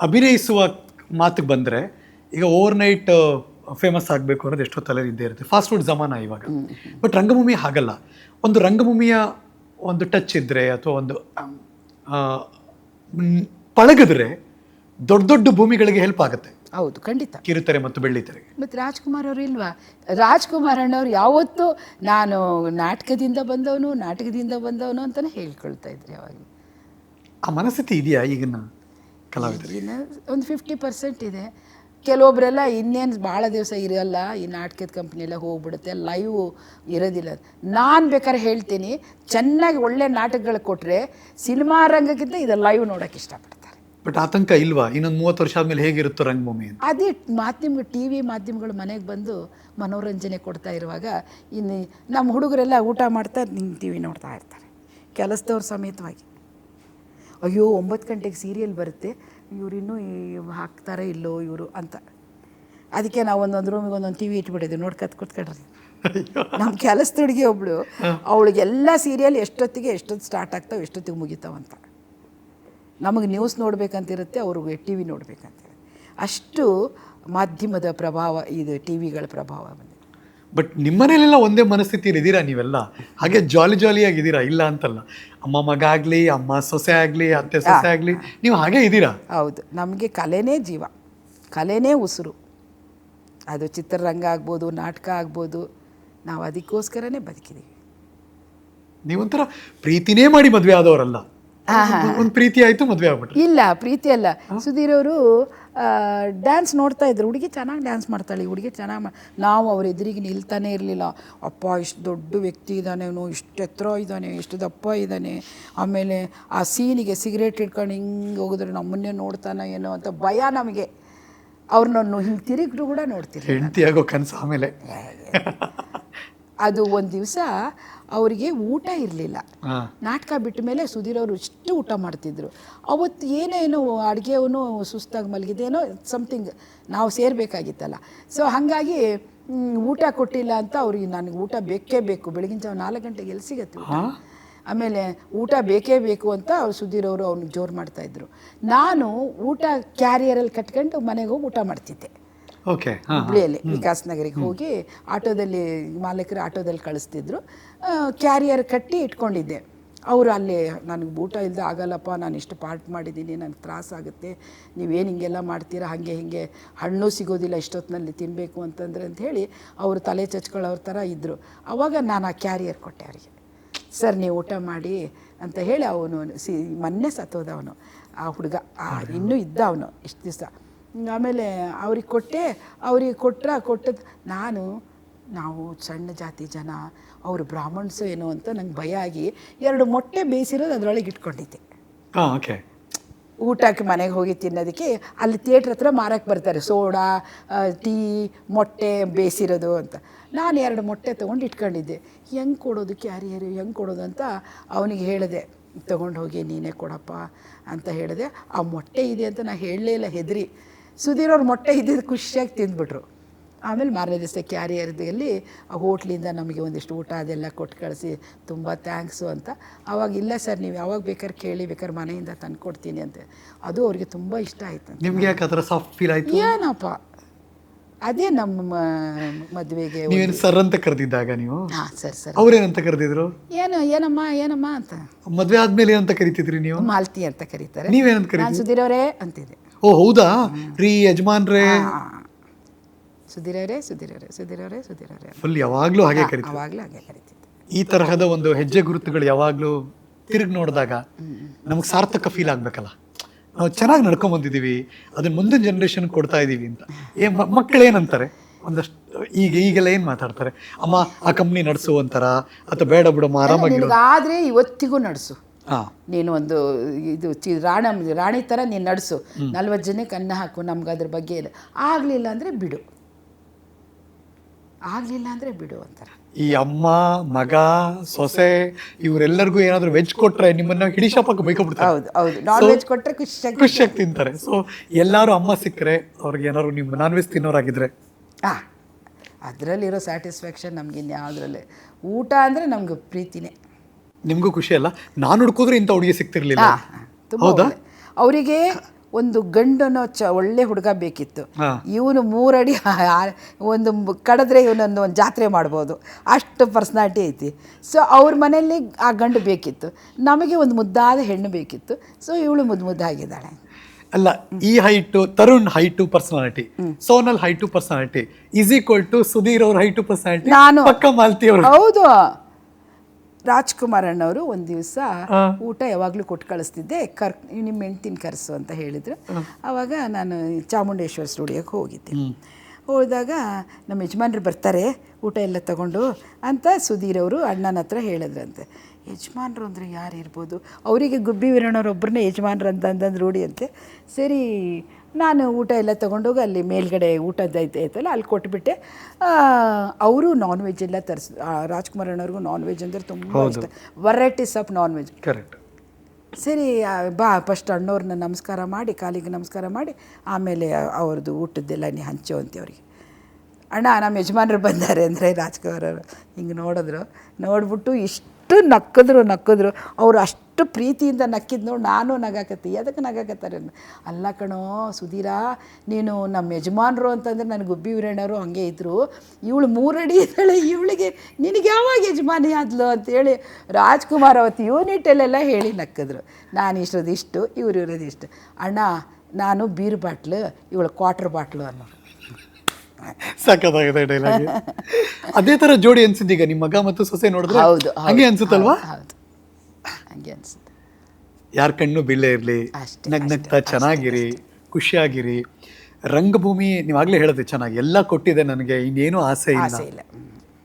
ಅಭಿನಯಿಸುವ ಮಾತಿಗೆ ಬಂದರೆ ಈಗ ಓವರ್ ನೈಟ್ ಫೇಮಸ್ ಆಗಬೇಕು ಅನ್ನೋದು ಎಷ್ಟೋ ತಲೆ ಇದ್ದೇ ಇರುತ್ತೆ. ಫಾಸ್ಟ್ ಫುಡ್ ಜಮಾನ ಇವಾಗ. ಬಟ್ ರಂಗಭೂಮಿ ಹಾಗಲ್ಲ. ಒಂದು ರಂಗಭೂಮಿಯ ಒಂದು ಟಚ್ ಇದ್ದರೆ ಅಥವಾ ಒಂದು ಪಳಗಿದ್ರೆ ದೊಡ್ಡ ದೊಡ್ಡ ಭೂಮಿಗಳಿಗೆ ಹೆಲ್ಪ್ ಆಗುತ್ತೆ. ಹೌದು ಖಂಡಿತ. ಕಿರುತೆರೆ ಮತ್ತು ಬೆಳ್ಳಿತೆರೆಗೆ ಮತ್ತು ರಾಜ್ಕುಮಾರ್ ಅವರು ಇಲ್ವಾ? ರಾಜ್ಕುಮಾರ್ ಅಣ್ಣವ್ರು ಯಾವತ್ತೂ ನಾನು ನಾಟಕದಿಂದ ಬಂದವನು ನಾಟಕದಿಂದ ಬಂದವನು ಅಂತಲೇ ಹೇಳ್ಕೊಳ್ತಾ ಇದ್ರು ಯಾವಾಗ ಆ ಮನಸ್ಥಿತಿ ಇದೆಯಾ ಈಗಿನ? ಕಲಾವಿದರಿಗೆ ಒಂದು ಫಿಫ್ಟಿ ಪರ್ಸೆಂಟ್ ಇದೆ. ಕೆಲವೊಬ್ಬರೆಲ್ಲ ಇನ್ನೇನು ಭಾಳ ದಿವಸ ಇರಲ್ಲ ಈ ನಾಟಕದ ಕಂಪ್ನಿಯೆಲ್ಲ ಹೋಗ್ಬಿಡುತ್ತೆ ಲೈವ್ ಇರೋದಿಲ್ಲ. ನಾನು ಬೇಕಾದ್ರೆ ಹೇಳ್ತೀನಿ ಚೆನ್ನಾಗಿ ಒಳ್ಳೆ ನಾಟಕಗಳು ಕೊಟ್ಟರೆ ಸಿನಿಮಾ ರಂಗಕ್ಕಿಂತ ಇದು ಲೈವ್ ನೋಡೋಕೆ ಇಷ್ಟಪಡ್ತಾರೆ. ಬಟ್ ಆತಂಕ ಇಲ್ವಾ? ಇನ್ನೊಂದು ಮೂವತ್ತು ವರ್ಷ ಆದಮೇಲೆ ಹೇಗಿರುತ್ತೋ ರಂಗಭೂಮಿ ಅದೇ ಮಾಧ್ಯಮ ಟಿ ವಿ ಮಾಧ್ಯಮಗಳು ಮನೆಗೆ ಬಂದು ಮನೋರಂಜನೆ ಕೊಡ್ತಾ ಇರುವಾಗ ಇನ್ನು ನಮ್ಮ ಹುಡುಗರೆಲ್ಲ ಊಟ ಮಾಡ್ತಾ ನಿಂಗೆ ಟಿ ವಿ ನೋಡ್ತಾ ಇರ್ತಾರೆ ಕೆಲಸದವ್ರ ಸಮೇತವಾಗಿ. ಅಯ್ಯೋ ಒಂಬತ್ತು ಗಂಟೆಗೆ ಸೀರಿಯಲ್ ಬರುತ್ತೆ ಇವ್ರು ಹಾಕ್ತಾರೆ ಇಲ್ಲೋ ಇವರು ಅಂತ. ಅದಕ್ಕೆ ನಾವು ಒಂದೊಂದು ರೂಮಿಗೆ ಒಂದೊಂದು ಟಿ ವಿ ಇಟ್ಬಿಟ್ಟಿದ್ವಿ ನೋಡ್ಕತ್ ಕೂತ್ಕೊಳ್ರಿ ನಮ್ಮ ಕೆಲಸದ ಹುಡುಗಿ ಒಬ್ಳು. ಅವಳಿಗೆಲ್ಲ ಸೀರಿಯಲ್ ಎಷ್ಟೊತ್ತಿಗೆ ಎಷ್ಟೊತ್ತು ಸ್ಟಾರ್ಟ್ ಆಗ್ತಾವೆ ಎಷ್ಟೊತ್ತಿಗೆ ಮುಗಿತಾವಂತ ನಮಗೆ ನ್ಯೂಸ್ ನೋಡಬೇಕಂತಿರುತ್ತೆ ಅವ್ರಿಗೆ ಟಿ ವಿ ನೋಡಬೇಕಂತಿರುತ್ತೆ. ಅಷ್ಟು ಮಾಧ್ಯಮದ ಪ್ರಭಾವ ಇದು ಟಿ ವಿಗಳ ಪ್ರಭಾವ ಬಂದಿದೆ. ಬಟ್ ನಿಮ್ಮನೇಲೆಲ್ಲ ಒಂದೇ ಮನಸ್ಥಿತಿಯಲ್ಲಿ ಇದ್ದೀರಾ ನೀವೆಲ್ಲ? ಹಾಗೆ ಜಾಲಿ ಜಾಲಿಯಾಗಿ ಇದ್ದೀರಾ? ಇಲ್ಲ ಅಂತಲ್ಲ. ಅಮ್ಮ ಮಗ ಆಗಲಿ ಅಮ್ಮ ಸೊಸೆ ಆಗಲಿ ಅತ್ತೆ ಸೊಸೆ ಆಗಲಿ ನೀವು ಹಾಗೆ ಇದ್ದೀರಾ? ಹೌದು. ನಮಗೆ ಕಲೆನೇ ಜೀವ. ಕಲೆನೇ ಉಸಿರು. ಅದು ಚಿತ್ರರಂಗ ಆಗ್ಬೋದು ನಾಟಕ ಆಗ್ಬೋದು. ನಾವು ಅದಕ್ಕೋಸ್ಕರನೇ ಬದುಕಿದ್ದೀವಿ ನೀವೊಂಥರ ಪ್ರೀತಿನೇ ಮಾಡಿ ಮದುವೆ ಆದವರಲ್ಲ. ಒಂದು ಪ್ರೀತಿ ಆಯ್ತು ಮದುವೆ ಆಗ್ಬಿಟ್ಟು ಇಲ್ಲ ಪ್ರೀತಿ ಅಲ್ಲ. ಸುಧೀರ್ ಅವರು ಡ್ಯಾನ್ಸ್ ನೋಡ್ತಾ ಇದ್ರು. ಹುಡುಗಿ ಚೆನ್ನಾಗಿ ಡ್ಯಾನ್ಸ್ ಮಾಡ್ತಾಳೆ. ಈ ಹುಡುಗಿ ಚೆನ್ನಾಗಿ ಮಾ ನಾವು ಅವ್ರ ಎದುರಿಗೆ ನಿಲ್ತಾನೆ ಇರಲಿಲ್ಲ. ಅಪ್ಪ ಇಷ್ಟು ದೊಡ್ಡ ವ್ಯಕ್ತಿ ಇದ್ದಾನೆ ಅವನು ಇಷ್ಟು ಎತ್ತರ ಇದ್ದಾನೆ ಇಷ್ಟು ದಪ್ಪ ಇದ್ದಾನೆ ಆಮೇಲೆ ಆ ಸೀನಿಗೆ ಸಿಗರೇಟ್ ಇಟ್ಕೊಂಡು ಹಿಂಗೆ ಹೋಗಿದ್ರೆ. ನಮ್ಮನ್ನೇ ನೋಡ್ತಾನೆ ಏನೋ ಅಂತ ಭಯ ನಮಗೆ. ಅವ್ರನ್ನ ಹಿಂಗೆ ತಿರುಗಿದ್ರು ಕೂಡ ನೋಡ್ತೀರಿ ಹೆಂಡತಿ ಆಗೋ ಕನಸು ಆಮೇಲೆ. ಅದು ಒಂದು ದಿವಸ ಅವರಿಗೆ ಊಟ ಇರಲಿಲ್ಲ. ನಾಟಕ ಬಿಟ್ಟ ಮೇಲೆ ಸುಧೀರ್ ಅವರು ಇಷ್ಟು ಊಟ ಮಾಡ್ತಿದ್ರು. ಅವತ್ತು ಏನೇನೋ ಅಡುಗೆವನು ಸುಸ್ತಾಗಿ ಮಲಗಿದೇನೋ ಸಮಥಿಂಗ್ ನಾವು ಸೇರಬೇಕಾಗಿತ್ತಲ್ಲ. ಸೊ ಹಾಗಾಗಿ ಊಟ ಕೊಟ್ಟಿಲ್ಲ ಅಂತ ಅವ್ರಿಗೆ ನನಗೆ ಊಟ ಬೇಕೇ ಬೇಕು. ಬೆಳಗಿನ ಜಾವ ನಾಲ್ಕು ಗಂಟೆಗೆ ಎಲ್ಲಿ ಸಿಗತ್ತೆ ಆಮೇಲೆ ಊಟ ಬೇಕೇ ಬೇಕು ಅಂತ ಅವ್ರು ಸುಧೀರ್ ಅವರು ಅವ್ನಿಗೆ ಜೋರು ಮಾಡ್ತಾಯಿದ್ರು ನಾನು ಊಟ ಕ್ಯಾರಿಯರಲ್ಲಿ ಕಟ್ಕೊಂಡು ಮನೆಗೆ ಹೋಗಿ ಊಟ ಮಾಡ್ತಿದ್ದೆ. ಓಕೆ. ಹುಬ್ಳಿಯಲ್ಲಿ ವಿಕಾಸ್ ನಗರಿಗೆ ಹೋಗಿ ಆಟೋದಲ್ಲಿ ಮಾಲೀಕರು ಆಟೋದಲ್ಲಿ ಕಳಿಸ್ತಿದ್ರು. ಕ್ಯಾರಿಯರ್ ಕಟ್ಟಿ ಇಟ್ಕೊಂಡಿದ್ದೆ. ಅವರು ಅಲ್ಲಿ ನನಗೆ ಊಟ ಇಲ್ಲದೆ ಆಗಲ್ಲಪ್ಪ ನಾನು ಇಷ್ಟು ಪಾರ್ಟ್ ಮಾಡಿದ್ದೀನಿ ನನಗೆ ತ್ರಾಸಾಗುತ್ತೆ ನೀವೇನು ಹಿಂಗೆಲ್ಲ ಮಾಡ್ತೀರಾ ಹಾಗೆ ಹೀಗೆ ಹಣ್ಣು ಸಿಗೋದಿಲ್ಲ ಇಷ್ಟೊತ್ತಿನಲ್ಲಿ ತಿನ್ನಬೇಕು ಅಂತಂದ್ರೆ ಅಂತ ಹೇಳಿ ಅವರು ತಲೆ ಚಚ್ಕೊಳ್ಳೋರ ಥರ ಇದ್ದರು ಅವಾಗ ನಾನು ಆ ಕ್ಯಾರಿಯರ್ ಕೊಟ್ಟೆ ಅವರಿಗೆ. ಸರ್ ನೀವು ಊಟ ಮಾಡಿ ಅಂತ ಹೇಳಿ ಅವನು ಸಿ ಮೊನ್ನೆ ಸತ್ತೋದವನು. ಆ ಹುಡುಗ ಆ ಇನ್ನೂ ಇದ್ದ ಅವನು ಇಷ್ಟು ದಿವಸ. ಆಮೇಲೆ ಅವ್ರಿಗೆ ಕೊಟ್ಟೆ ಅವ್ರಿಗೆ ಕೊಟ್ರ ಕೊಟ್ಟದ್ದು ನಾನು ನಾವು ಸಣ್ಣ ಜಾತಿ ಜನ ಅವರು ಬ್ರಾಹ್ಮಣ್ಸು ಏನೋ ಅಂತ ನಂಗೆ ಭಯ ಆಗಿ ಎರಡು ಮೊಟ್ಟೆ ಬೇಯಿಸಿರೋದು ಅದರೊಳಗೆ ಇಟ್ಕೊಂಡಿದ್ದೆ. ಹಾ ಓಕೆ ಊಟಕ್ಕೆ ಮನೆಗೆ ಹೋಗಿ ತಿನ್ನೋದಕ್ಕೆ ಅಲ್ಲಿ ಥಿಯೇಟ್ರ್ ಹತ್ರ ಮಾರಕ್ಕೆ ಬರ್ತಾರೆ ಸೋಡಾ ಟೀ ಮೊಟ್ಟೆ ಬೇಯಿಸಿರೋದು ಅಂತ. ನಾನು ಎರಡು ಮೊಟ್ಟೆ ತೊಗೊಂಡು ಇಟ್ಕೊಂಡಿದ್ದೆ. ಹೆಂಗೆ ಕೊಡೋದು ಕ್ಯಾರಿಯರು ಹೆಂಗೆ ಕೊಡೋದು ಅಂತ ಅವನಿಗೆ ಹೇಳಿದೆ ತೊಗೊಂಡು ಹೋಗಿ ನೀನೇ ಕೊಡಪ್ಪ ಅಂತ ಹೇಳಿದೆ. ಆ ಮೊಟ್ಟೆ ಇದೆ ಅಂತ ನಾ ಹೇಳಲೇ ಇಲ್ಲ ಹೆದರಿ. ಸುಧೀರ್ ಅವ್ರ ಮೊಟ್ಟೆ ಇದ್ದಿದ್ದು ಖುಷಿಯಾಗಿ ತಿಂದ್ಬಿಟ್ರು. ಆಮೇಲೆ ಮಾರನೇ ದಿವಸ ಕ್ಯಾರಿಯರ್ದಲ್ಲಿ ಆ ಹೋಟ್ಲಿಂದ ನಮಗೆ ಒಂದಿಷ್ಟು ಊಟ ಅದೆಲ್ಲ ಕೊಟ್ಟು ಕಳಿಸಿ ತುಂಬ ಥ್ಯಾಂಕ್ಸು ಅಂತ. ಅವಾಗ ಇಲ್ಲ ಸರ್ ನೀವು ಯಾವಾಗ ಬೇಕಾದ್ರೆ ಕೇಳಿ ಬೇಕಾದ್ರೆ ಮನೆಯಿಂದ ತಂದು ಕೊಡ್ತೀನಿ ಅಂತ. ಅದು ಅವ್ರಿಗೆ ತುಂಬ ಇಷ್ಟ ಆಯ್ತು ನಿಮ್ಗೆ ಯಾಕೆ ಆ ಸಾಫ್ಟ್ ಫೀಲ್ ಆಯ್ತು? ಏನಪ್ಪ? ಅದೇ ನಮ್ಮ ಮದುವೆಗೆ ನೀವೇನು ಸರ್ ಅಂತ ಕರೆದಿದ್ದಾಗ ನೀವು? ಹಾಂ ಸರ್ ಸರ್. ಅವ್ರೇನಂತ ಕರೆದಿದ್ರು? ಏನು ಏನಮ್ಮ ಏನಮ್ಮ ಅಂತ. ಮದುವೆ ಆದ್ಮೇಲೆ ಏನಂತ ಕರಿತಿದ್ರಿ ನೀವು? ಮಾಲ್ತಿ ಅಂತ ಕರೀತಾರೆ. ನೀವೇನಂತ ಕರೀತೀರಿ ನಾನು ಸುಧೀರವರೇ ಅಂತಿದ್ದೆ. ಓ ಹೌದಾ? ರೀ ಯಜಮಾನ್ರೇ. ಸುಧೀರವರೇ ಸುಧೀರವರೇ ಸುಧೀರವರೇ ಸುಧೀರವರೇ ಫುಲ್ ಯಾವಾಗ್ಲೂ ಹಾಗೆ ಕರಿತಿದ್ದೆ ಈ ತರಹದ ಒಂದು ಹೆಜ್ಜೆ ಗುರುತುಗಳು ಯಾವಾಗ್ಲೂ ತಿರುಗಿ ನೋಡಿದಾಗ ನಮಗೆ ಸಾರ್ಥಕ ಫೀಲ್ ಆಗಬೇಕಲ್ಲ. ನಾವು ಚೆನ್ನಾಗಿ ನಡ್ಕೊಂಡ್ ಬಂದಿದೀವಿ ಅದನ್ನ ಮುಂದಿನ ಜನರೇಷನ್ ಕೊಡ್ತಾ ಇದೀವಿ ಅಂತ. ಏ ಮಕ್ಕಳೇನಂತಾರೆ ಒಂದಷ್ಟು ಈಗ ಈಗೆಲ್ಲ ಏನು ಮಾತಾಡ್ತಾರೆ? ಅಮ್ಮ ಆ ಕಂಪ್ನಿ ನಡೆಸು ಅಂತಾರ? ಅಥವಾ ಬೇಡ ಬಿಡಮ್ಮ ಆರಾಮಾಗಿ ಆದ್ರೆ ಇವತ್ತಿಗೂ ನಡೆಸು. ನೀನು ಒಂದು ಇದು ಚಿ ರಾಣ ರಾಣಿ ಥರ ನೀನು ನಡೆಸು. ನಲ್ವತ್ತು ಜನಕ್ಕೆ ಅನ್ನ ಹಾಕು ನಮ್ಗೆ ಅದ್ರ ಬಗ್ಗೆ ಇಲ್ಲ ಆಗಲಿಲ್ಲ ಅಂದರೆ ಬಿಡು. ಆಗಲಿಲ್ಲ ಅಂದರೆ ಬಿಡು ಅಂತಾರೆ ಈ ಅಮ್ಮ ಮಗ ಸೊಸೆ ಇವರೆಲ್ಲರಿಗೂ ಏನಾದರೂ ವೆಜ್ ಕೊಟ್ಟರೆ ನಿಮ್ಮನ್ನ ಹಿಡಿಶಾಪಕ್ಕೆ ಬೈಕೊಬಿಡ್ತಾರೆ ಹೌದು ಹೌದು. ನಾನ್ ವೆಜ್ ಕೊಟ್ಟರೆ ಖುಷಿಯಾಗಿ ಖುಷಿಯಾಗಿ ತಿಂತಾರೆ. ಸೊ ಎಲ್ಲರೂ ಅಮ್ಮ ಸಿಕ್ಕರೆ ಅವ್ರಿಗೆ ಏನಾದ್ರು ನಿಮ್ಮ ನಾನ್ ವೆಜ್ ತಿನ್ನೋರಾಗಿದ್ದರೆ ಹಾಂ ಅದರಲ್ಲಿರೋ ಸ್ಯಾಟಿಸ್ಫ್ಯಾಕ್ಷನ್ ನಮ್ಗೆ ಇನ್ಯಾವುದ್ರಲ್ಲಿ. ಊಟ ಅಂದರೆ ನಮ್ಗೆ ಪ್ರೀತಿನೇ. ನಿಮ್ಗೂ ಖುಷಿ ಅಲ್ಲ? ನಾನು ಹುಡುಕಿದ್ರೆ ಇಂಥ ಹುಡುಗಿ ಸಿಗ್ತಿರ್ಲಿಲ್ಲ. ಹೌದಾ? ಅವರಿಗೆ ಒಂದು ಗಂಡನ ಚ ಒಳ್ಳೆ ಹುಡುಗ ಬೇಕಿತ್ತು. ಇವನು ಮೂರಡಿ ಒಂದು ಕಡದ್ರೆ ಕಡಿದ್ರೆ ಇವನೊಂದು ಒಂದು ಜಾತ್ರೆ ಮಾಡ್ಬೋದು. ಅಷ್ಟು ಪರ್ಸ್ನಾಲಿಟಿ ಐತಿ. ಸೊ ಅವ್ರ ಮನೆಯಲ್ಲಿ ಆ ಗಂಡು ಬೇಕಿತ್ತು. ನಮಗೆ ಒಂದು ಮುದ್ದಾದ ಹೆಣ್ಣು ಬೇಕಿತ್ತು. ಸೊ ಇವಳು ಮುದ್ದು ಮುದ್ದಾಗಿದ್ದಾಳೆ. ಅಲ್ಲ ಈ height Tarun height personality. Sonal height personality. Is equal to Sudhir ಅವ್ರ ಹೈಟು ಪರ್ಸನಾಲಿಟಿ ನಾನು ಪಕ್ಕ ಮಾಲ್ತಿ ಅವರು ಹೌದು. ರಾಜ್ಕುಮಾರ್ ಅಣ್ಣವರು ಒಂದು ದಿವಸ ಊಟ ಯಾವಾಗಲೂ ಕೊಟ್ಟು ಕಳಿಸ್ತಿದ್ದೆ. ಕರ್ ನಿಮ್ಮ ಹೆಂಡ್ತಿನ ಕರೆಸು ಅಂತ ಹೇಳಿದ್ರು. ಆವಾಗ ನಾನು ಚಾಮುಂಡೇಶ್ವರ ಸ್ಟುಡಿಯೋಕ್ಕೆ ಹೋಗಿದ್ದೆ. ಹೋದಾಗ ನಮ್ಮ ಯಜಮಾನ್ರು ಬರ್ತಾರೆ ಊಟ ಎಲ್ಲ ತಗೊಂಡು ಅಂತ ಸುಧೀರ್ ಅವರು ಅಣ್ಣನ ಹತ್ರ ಹೇಳಿದ್ರಂತೆ. ಯಜಮಾನ್ರು ಅಂದರೆ ಯಾರು ಇರ್ಬೋದು ಅವರಿಗೆ ಗುಬ್ಬಿ ವೀರಣ್ಣವ್ರು ಒಬ್ಬರನ್ನೇ ಯಜಮಾನ್ರು ಅಂತ ಅಂತಂದು ರೂಢಿ ಅಂತೆ. ಸರಿ ನಾನು ಊಟ ಎಲ್ಲ ತೊಗೊಂಡೋಗಿ ಅಲ್ಲಿ ಮೇಲ್ಗಡೆ ಊಟದ ಐತೆ ಐತಲ್ಲ ಅಲ್ಲಿ ಕೊಟ್ಬಿಟ್ಟೆ. ಅವರು ನಾನ್ ವೆಜ್ ಎಲ್ಲ ತರಿಸ್ ರಾಜ್ಕುಮಾರ್ ಅಣ್ಣವ್ರಿಗೂ ನಾನ್ ವೆಜ್ ಅಂದರೆ ತುಂಬ ಇಷ್ಟ. Varieties of non veg correct ಸರಿ ಬಾ ಫಸ್ಟ್ ಅಣ್ಣವ್ರನ್ನ ನಮಸ್ಕಾರ ಮಾಡಿ ಕಾಲಿಗೆ ನಮಸ್ಕಾರ ಮಾಡಿ ಆಮೇಲೆ ಅವ್ರದ್ದು ಊಟದ್ದೆಲ್ಲ ನೀ ಹಂಚೋ ಅಂತೆ ಅವ್ರಿಗೆ. ಅಣ್ಣ ನಮ್ಮ ಯಜಮಾನರು ಬಂದಾರೆ ಅಂದರೆ ರಾಜ್ಕುಮಾರ್ ಅವರು ಹಿಂಗೆ ನೋಡಿದ್ರು. ನೋಡ್ಬಿಟ್ಟು ಇಷ್ಟು ನಕ್ಕಿದ್ರು ನಕ್ಕಿದ್ರು. ಅವ್ರು ಅಷ್ಟು ಪ್ರೀತಿಯಿಂದ ನಕ್ಕಿದ್ ನೋಡಿ ನಾನು ನಗಾಕತ್ತಿ. ಅದಕ್ಕೆ ನಗಾಕತ್ತಾರೆ. ಅಲ್ಲ ಕಣೋ, ಸುಧೀರ, ನೀನು ನಮ್ಮ ಯಜಮಾನರು ಅಂತಂದ್ರೆ ನನ್ನ ಗುಬ್ಬಿ ವೀರಣ್ಣವರು ಹಾಗೆ ಇದ್ದರು ಇವಳು ಮೂರಡಿ ಇದ್ದಾಳೆ, ಇವಳಿಗೆ ನಿನಗೆ ಯಾವಾಗ ಯಜಮಾನಿ ಆದ್ಲು ಅಂತೇಳಿ ರಾಜ್ಕುಮಾರ್ ಅವತ್ತು ಯೂನಿಟಲ್ಲೆಲ್ಲ ಹೇಳಿ ನಕ್ಕಿದ್ರು. ನಾನು ಇಷ್ಟದಿಷ್ಟು ಇವ್ರು ಇವ್ರದ್ದು ಇಷ್ಟು. ಅಣ್ಣ, ನಾನು ಬೀರ್ ಬಾಟ್ಲು ಇವಳು ಕ್ವಾಟ್ರ್ ಬಾಟ್ಲು ಅನ್ನೋ ಸಖತ್ತಾಗಿದೆ ಡೈಲಾಗ್ ಅದೇ ತರ ಜೋಡಿ ಅನ್ಸಿದ್ದೀಗ ನಿಮ್ಮ ಮಗ ಮತ್ತು ಸೊಸೆ ನೋಡಿದ್ರೆ ಹೌದು ಹಂಗೆ ಅನ್ಸುತ್ತಲ್ವಾ? ಹೌದು ಹಂಗೆ ಅನ್ಸುತ್ತೆ. ಯಾರ ಕಣ್ಣು ಬಿಲ್ಲೆ ಇರಲಿ ಅಷ್ಟೇ, ನಗ್ ನಗ್ತಾ ಚೆನ್ನಾಗಿರಿ ಖುಷಿಯಾಗಿರಿ. ರಂಗಭೂಮಿ ನೀವಾಗಲೇ ಹೇಳಿದ್ರೆ ಚೆನ್ನಾಗಿ. ಎಲ್ಲ ಕೊಟ್ಟಿದೆ ನನಗೆ ಇನ್ನೇನು ಆಸೆ ಇಲ್ಲ. ಆಸೆ ಇಲ್ಲ. ಹ್ಮ್.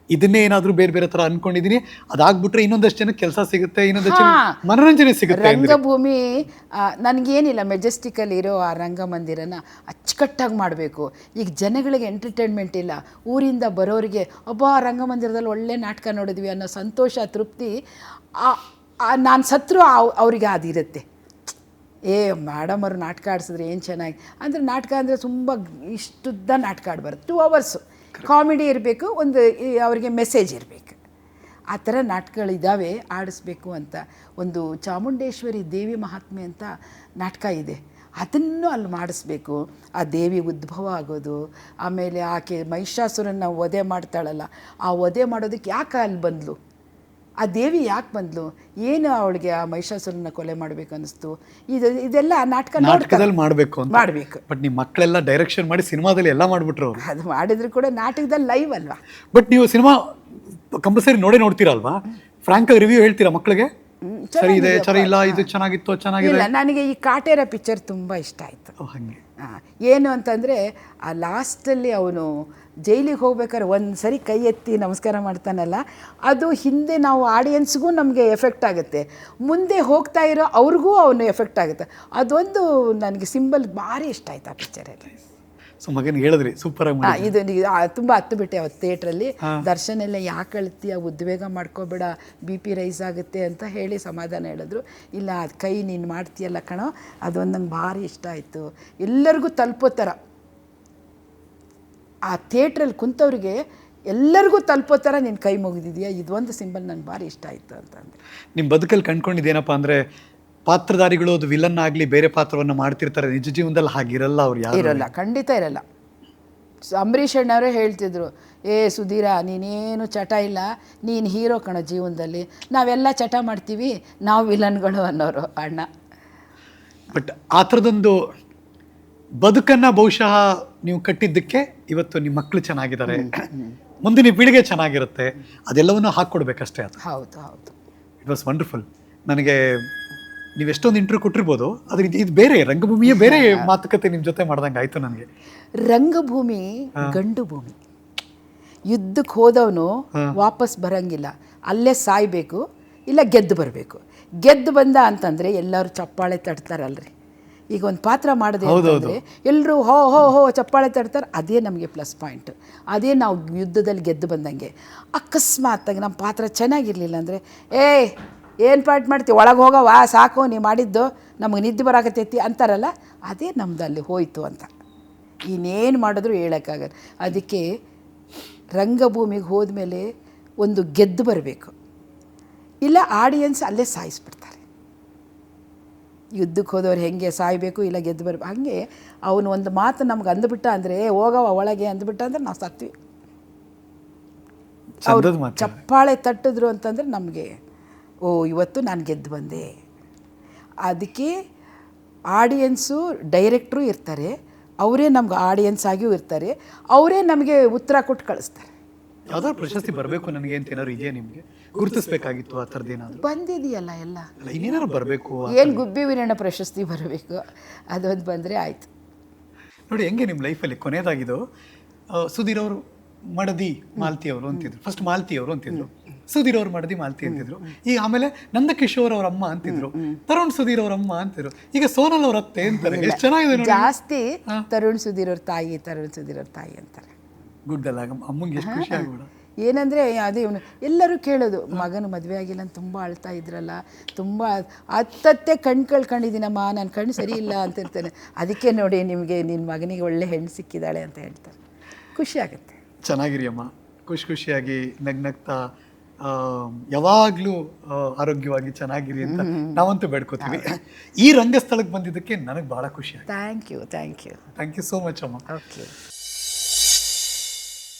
ಇದನ್ನೇ ಏನಾದ್ರೂ ಬೇರೆ ಬೇರೆ ತರ ಅನ್ಕೊಂಡಿದೀನಿ. ಅದಾಗ್ಬಿಟ್ರೆ ಇನ್ನೊಂದಷ್ಟು ಜನಕ್ಕೆ ಕೆಲಸ ಸಿಗುತ್ತೆ ಇನ್ನೊಂದಷ್ಟು ಜನ ಮನೋರಂಜನೆ ಸಿಗುತ್ತೆ ರಂಗಭೂಮಿ ಆ, ನನಗೇನಿಲ್ಲ ಮೆಜೆಸ್ಟಿಕಲ್ಲಿ ಇರೋ ಆ ರಂಗಮಂದಿರನ ಅಚ್ಚುಕಟ್ಟಾಗಿ ಮಾಡಬೇಕು. ಈಗ ಜನಗಳಿಗೆ ಎಂಟರ್ಟೈನ್ಮೆಂಟ್ ಇಲ್ಲ. ಊರಿಂದ ಬರೋರಿಗೆ ಒಬ್ಬ ರಂಗಮಂದಿರದಲ್ಲಿ ಒಳ್ಳೆ ನಾಟಕ ನೋಡಿದ್ವಿ ಅನ್ನೋ ಸಂತೋಷ ತೃಪ್ತಿ ನಾನು ಸತ್ರು ಅವರಿಗೆ ಅದಿರುತ್ತೆ ಏ ಮೇಡಮ್ ಅವರು ನಾಟಕ ಆಡಿಸಿದ್ರೆ ಏನು ಚೆನ್ನಾಗಿ ಅಂದರೆ ನಾಟಕ ಅಂದರೆ ತುಂಬ ಇಷ್ಟುದ್ದ ನಾಟಕ ಆಡಬಾರ್ದು. ಟೂ ಅವರ್ಸು ಕಾಮಿಡಿ ಇರಬೇಕು, ಒಂದು ಅವರಿಗೆ ಮೆಸೇಜ್ ಇರಬೇಕು. ಆ ಥರ ನಾಟಕಗಳಿದ್ದಾವೆ ಆಡಿಸ್ಬೇಕು ಅಂತ. ಒಂದು ಚಾಮುಂಡೇಶ್ವರಿ ದೇವಿ ಮಹಾತ್ಮೆ ಅಂತ ನಾಟಕ ಇದೆ. ಅದನ್ನು ಅಲ್ಲಿ ಮಾಡಿಸ್ಬೇಕು. ಆ ದೇವಿ ಉದ್ಭವ ಆಗೋದು, ಆಮೇಲೆ ಆಕೆ ಮಹಿಷಾಸುರನ್ನ ವಧೆ ಮಾಡ್ತಾಳಲ್ಲ, ಆ ವಧೆ ಮಾಡೋದಕ್ಕೆ ಯಾಕೆ ಅಲ್ಲಿ ಬಂದ್ಲು? ಆ ದೇವಿ ಯಾಕೆ ಬಂದ್ಲು? ಏನು ಅವಳಿಗೆ ಆ ಮಹಿಷಾಸುರನ ಕೊಲೆ ಮಾಡಬೇಕು ಅನಿಸ್ತು ಇದು ಇದೆಲ್ಲ ನಾಟಕ ನಾಟಕದಲ್ಲಿ ಮಾಡಬೇಕು ಅಂತ. ಮಾಡಬೇಕು. ಬಟ್ ನಿಮ್ಮ ಮಕ್ಕಳೆಲ್ಲ ಡೈರೆಕ್ಷನ್ ಮಾಡಿ ಸಿನಿಮಾದಲ್ಲಿ ಎಲ್ಲ ಮಾಡಿಬಿಟ್ರು ಅವ್ರು. ಅದು ಮಾಡಿದ್ರು ಕೂಡ ನಾಟಕದಲ್ಲಿ ಲೈವ್ ಅಲ್ವಾ? ಬಟ್ ನೀವು ಸಿನಿಮಾ ಕಂಪಲ್ಸರಿ ನೋಡೇ ನೋಡ್ತೀರಲ್ವಾ? ಫ್ರಾಂಕ್ ರಿವ್ಯೂ ಹೇಳ್ತೀರಾ ಮಕ್ಕಳಿಗೆ ಸರಿ ಇದೆ ಸರಿ ಇಲ್ಲ ಇದು ಚೆನ್ನಾಗಿತ್ತು ಚೆನ್ನಾಗಿಲ್ಲ ನನಗೆ ಈ ಕಾಟೇರ ಪಿಕ್ಚರ್ ತುಂಬ ಇಷ್ಟ ಆಯಿತು. ಹಂಗೆ. ಏನು ಅಂತಂದರೆ ಆ ಲಾಸ್ಟಲ್ಲಿ ಅವನು ಜೈಲಿಗೆ ಹೋಗ್ಬೇಕಾದ್ರೆ ಒಂದು ಸರಿ ಕೈ ಎತ್ತಿ ನಮಸ್ಕಾರ ಮಾಡ್ತಾನಲ್ಲ ಅದು ಹಿಂದೆ ನಾವು ಆಡಿಯನ್ಸ್ಗೂ ನಮಗೆ ಎಫೆಕ್ಟ್ ಆಗುತ್ತೆ. ಮುಂದೆ ಹೋಗ್ತಾ ಇರೋ ಅವ್ರಿಗೂ ಅವನು ಎಫೆಕ್ಟ್ ಆಗುತ್ತೆ. ಅದೊಂದು ನನಗೆ ಸಿಂಬಲ್ ಭಾರಿ ಇಷ್ಟ ಆಯ್ತು ಆ ಪಿಕ್ಚರಲ್ಲಿ ಸೊ ಮಗನಿಗೆ ಹೇಳಿದ್ರಿ ಸೂಪರ್ ಆಗಿ ಇದು ತುಂಬ ಹತ್ತು ಬಿಟ್ಟೆ ಅವತ್ತು ಥಿಯೇಟ್ರಲ್ಲಿ ದರ್ಶನ ಎಲ್ಲ ಯಾಕೆ ಅಳ್ತೀಯ ಉದ್ವೇಗ ಮಾಡ್ಕೋಬೇಡ ಬಿ ಪಿ ರೈಸ್ ಆಗುತ್ತೆ ಅಂತ ಹೇಳಿ ಸಮಾಧಾನ ಹೇಳಿದ್ರು. ಇಲ್ಲ ಅದು ಕೈ ನೀನು ಮಾಡ್ತೀಯಲ್ಲ ಕಣೋ ಅದೊಂದು ನಂಗೆ ಭಾರಿ ಇಷ್ಟ ಆಯಿತು. ಎಲ್ಲರಿಗೂ ತಲುಪೋ ಥರ. ಆ ಥಿಯೇಟ್ರಲ್ಲಿ ಕುಂತವ್ರಿಗೆ ಎಲ್ಲರಿಗೂ ತಲುಪೋ ಥರ ನೀನು ಕೈ ಮುಗಿದಿದೆಯಾ? ಇದೊಂದು ಸಿಂಬಲ್ ನನಗೆ ಭಾರಿ ಇಷ್ಟ ಆಯಿತು ಅಂತಂದರೆ ನಿಮ್ಮ ಬದುಕಲ್ಲಿ ಕಂಡ್ಕೊಂಡಿದ್ದೇನಪ್ಪ ಅಂದರೆ ಪಾತ್ರಧಾರಿಗಳು ಅದು ವಿಲನ್ ಆಗಲಿ ಬೇರೆ ಪಾತ್ರವನ್ನು ಮಾಡ್ತಿರ್ತಾರೆ. ನಿಜ ಜೀವನದಲ್ಲಿ ಹಾಗಿರಲ್ಲ ಅವ್ರು ಯಾರು ಇರಲ್ಲ ಖಂಡಿತ ಇರಲ್ಲ. ಅಂಬರೀಷ್ ಅಣ್ಣವರೇ ಹೇಳ್ತಿದ್ರು ಏ ಸುಧೀರ ನೀನೇನು ಚಟ ಇಲ್ಲ. ನೀನು ಹೀರೋ ಕಣ ಜೀವನದಲ್ಲಿ. ನಾವೆಲ್ಲ ಚಟ ಮಾಡ್ತೀವಿ ನಾವು ವಿಲನ್ಗಳು ಅನ್ನೋರು ಅಣ್ಣ. ಬಟ್ ಆ ಥರದೊಂದು ಬದುಕನ್ನ ಬಹುಶಃ ನೀವು ಕಟ್ಟಿದ್ದಕ್ಕೆ ಇವತ್ತು ನಿಮ್ಮ ಮಕ್ಕಳು ಚೆನ್ನಾಗಿದ್ದಾರೆ. ಮುಂದಿನ ಪೀಳಿಗೆ ಚೆನ್ನಾಗಿರುತ್ತೆ. ಅದೆಲ್ಲವನ್ನೂ ಹಾಕ್ಕೊಡ್ಬೇಕಷ್ಟೇ ಅದು. ಹೌದು ಹೌದು. ಇಟ್ ವಾಸ್ ವಂಡರ್ಫುಲ್ ನನಗೆ ನೀವು ಎಷ್ಟೊಂದು ಇಂಟರ್ವ್ಯೂ ಕೊಟ್ಟಿರ್ಬೋದು ಅದ್ರ ಇದು ಬೇರೆ ರಂಗಭೂಮಿಯೇ ಬೇರೆ ಮಾತುಕತೆ ನಿಮ್ಮ ಜೊತೆ ಮಾಡ್ದಂಗೆ ಆಯಿತು ನನಗೆ. ರಂಗಭೂಮಿ ಗಂಡು ಭೂಮಿ. ಯುದ್ಧಕ್ಕೆ ಹೋದವನು ವಾಪಸ್ ಬರಂಗಿಲ್ಲ. ಅಲ್ಲೇ ಸಾಯ್ಬೇಕು ಇಲ್ಲ ಗೆದ್ದು ಬರಬೇಕು. ಗೆದ್ದು ಬಂದ ಅಂತಂದರೆ ಎಲ್ಲರೂ ಚಪ್ಪಾಳೆ ತಟ್ತಾರಲ್ರಿ. ಈಗ ಒಂದು ಪಾತ್ರ ಮಾಡಿದೆ ಅಂತಂದರೆ ಎಲ್ಲರೂ ಹೋ ಹೋ ಹೋ ಚಪ್ಪಾಳೆ ತಡ್ತಾರೆ ಅದೇ ನಮಗೆ ಪ್ಲಸ್ ಪಾಯಿಂಟ್ ಅದೇ ನಾವು ಯುದ್ಧದಲ್ಲಿ ಗೆದ್ದು ಬಂದಂಗೆ. ಅಕಸ್ಮಾತಾಗಿ ನಮ್ಮ ಪಾತ್ರ ಚೆನ್ನಾಗಿರಲಿಲ್ಲ ಅಂದರೆ ಏಯ್ ಏನು ಪಾಠ ಮಾಡ್ತೀವಿ ಒಳಗೆ ಹೋಗವ ಸಾಕು ನೀವು ಮಾಡಿದ್ದು ನಮಗೆ ನಿದ್ದೆ ಬರಾಕತ್ತೈತಿ ಅಂತಾರಲ್ಲ ಅದೇ ನಮ್ದು ಅಲ್ಲಿ ಹೋಯ್ತು ಅಂತ. ಇನ್ನೇನು ಮಾಡಿದ್ರು ಹೇಳೋಕ್ಕಾಗಲ್ಲ. ಅದಕ್ಕೆ ರಂಗಭೂಮಿಗೆ ಹೋದ್ಮೇಲೆ ಒಂದು ಗೆದ್ದು ಬರಬೇಕು. ಇಲ್ಲ ಆಡಿಯನ್ಸ್ ಅಲ್ಲೇ ಸಾಯಿಸ್ಬಿಡ್ತಾರೆ. ಯುದ್ಧಕ್ಕೆ ಹೋದವ್ರು ಹೆಂಗೆ ಸಾಯಬೇಕು ಇಲ್ಲ ಗೆದ್ದು ಬರ್ಬೇಕು. ಹಾಗೆ ಅವನು ಒಂದು ಮಾತು ನಮ್ಗೆ ಅಂದ್ಬಿಟ್ಟ ಅಂದರೆ ಹೋಗವ ಒಳಗೆ ಅಂದ್ಬಿಟ್ಟ ಅಂದ್ರೆ ನಾವು ಸತ್ವಿ. ಚಪ್ಪಾಳೆ ತಟ್ಟಿದ್ರು ಅಂತಂದರೆ ನಮಗೆ ಓ ಇವತ್ತು ನಾನು ಗೆದ್ದು ಬಂದೆ. ಅದಕ್ಕೆ ಆಡಿಯನ್ಸು ಡೈರೆಕ್ಟ್ರು ಇರ್ತಾರೆ ಅವರೇ ನಮ್ಗೆ ಆಡಿಯನ್ಸ್ ಆಗಿಯೂ ಇರ್ತಾರೆ ಅವರೇ ನಮಗೆ ಉತ್ತರ ಕೊಟ್ಟು ಕಳಿಸ್ತಾರೆ. ಯಾವ್ದಾದ್ರು ಪ್ರಶಸ್ತಿ ಬರಬೇಕು ನನಗೆ ಅಂತ ಏನಾದ್ರು ಇದೆಯಾ ನಿಮಗೆ? ಗುರುತಿಸ್ಬೇಕಾಗಿತ್ತು ಆ ಥರದ್ದು ಏನಾದ್ರು? ಬಂದಿದೆಯಲ್ಲ ಎಲ್ಲ. ಅಲ್ಲ ಇನ್ನೇನಾದ್ರು ಬರಬೇಕು ಏನು ಗುಬ್ಬಿ ವೀರಣ್ಣ ಪ್ರಶಸ್ತಿ ಬರಬೇಕು? ಅದೊಂದು ಬಂದರೆ ಆಯಿತು. ನೋಡಿ ಹೆಂಗೆ ನಿಮ್ಮ ಲೈಫಲ್ಲಿ ಕೊನೆಯದಾಗಿದ್ದು ಸುಧೀರ್ ಅವರು ಮಡದಿ ಮಾಲ್ತಿ ಅವರು ಅಂತಿದ್ರು. ಫಸ್ಟ್ ಮಾಲ್ತಿ ಅವರು ಅಂತಿದ್ರು. ಸುಧೀರ್ ಅವರು ಮಡದಿ ಮಾಲ್ತಿ ಅಂತಿದ್ರು. ಈಗ ಆಮೇಲೆ ನಂದಕಿಶೋರ್ ಅವ್ರ ಅಮ್ಮ ಅಂತಿದ್ರು. ತರುಣ್ ಸುಧೀರ್ ಅವ್ರ ಅಮ್ಮ ಅಂತಿದ್ರು. ಈಗ ಸೋನಲ್ ಅವ್ರ ಅತ್ತೆ ಅಂತಾರೆ. ಎಷ್ಟು ಚೆನ್ನಾಗಿದೆ ಜಾಸ್ತಿ ತರುಣ್ ಸುಧೀರ್ ಅವ್ರ ತಾಯಿ ತರುಣ್ ಸುಧೀರ್ ಅವ್ರ ತಾಯಿ ಅಂತಾರೆ. ಗುಡ್ ಅಲ್ಲ ಅಮ್ಮಂಗೆ ಎಷ್ಟು ಖುಷಿ ಆಗ್ಬಿಡ. ಏನಂದರೆ ಅದೇ ಇವನು ಎಲ್ಲರೂ ಕೇಳೋದು ಮಗನ ಮದುವೆ ಆಗಿಲ್ಲ ಅಂತ ತುಂಬ ಅಳ್ತಾ ಇದ್ರಲ್ಲ ತುಂಬ ಹತ್ತತ್ತೆ ಕಣ್ ಕಳ್ಕೊಂಡಿದ್ದೀನಮ್ಮ ನನ್ನ ಕಣ್ಣು ಸರಿ ಇಲ್ಲ ಅಂತ ಇರ್ತಾನೆ. ಅದಕ್ಕೆ ನೋಡಿ ನಿಮಗೆ ನಿನ್ನ ಮಗನಿಗೆ ಒಳ್ಳೆ ಹೆಣ್ಣು ಸಿಕ್ಕಿದ್ದಾಳೆ ಅಂತ ಹೇಳ್ತಾರೆ. ಖುಷಿ ಆಗುತ್ತೆ. ಚೆನ್ನಾಗಿರಿ ಅಮ್ಮ ಖುಷಿ ಖುಷಿಯಾಗಿ ನಗ್ನಗ್ತಾ ಯಾವಾಗಲೂ ಯಾವಾಗ್ಲೂ ಆರೋಗ್ಯವಾಗಿ ಚೆನ್ನಾಗಿರಿ ಅಂತ ನಾವಂತೂ ಬೇಡ್ಕೋತೀವಿ. ಈ ರಂಗಸ್ಥಳಕ್ಕೆ ಬಂದಿದ್ದಕ್ಕೆ ನನಗೆ ಬಹಳ ಖುಷಿ thank you thank you thank you so much ಅಮ್ಮ. ಓಕೆ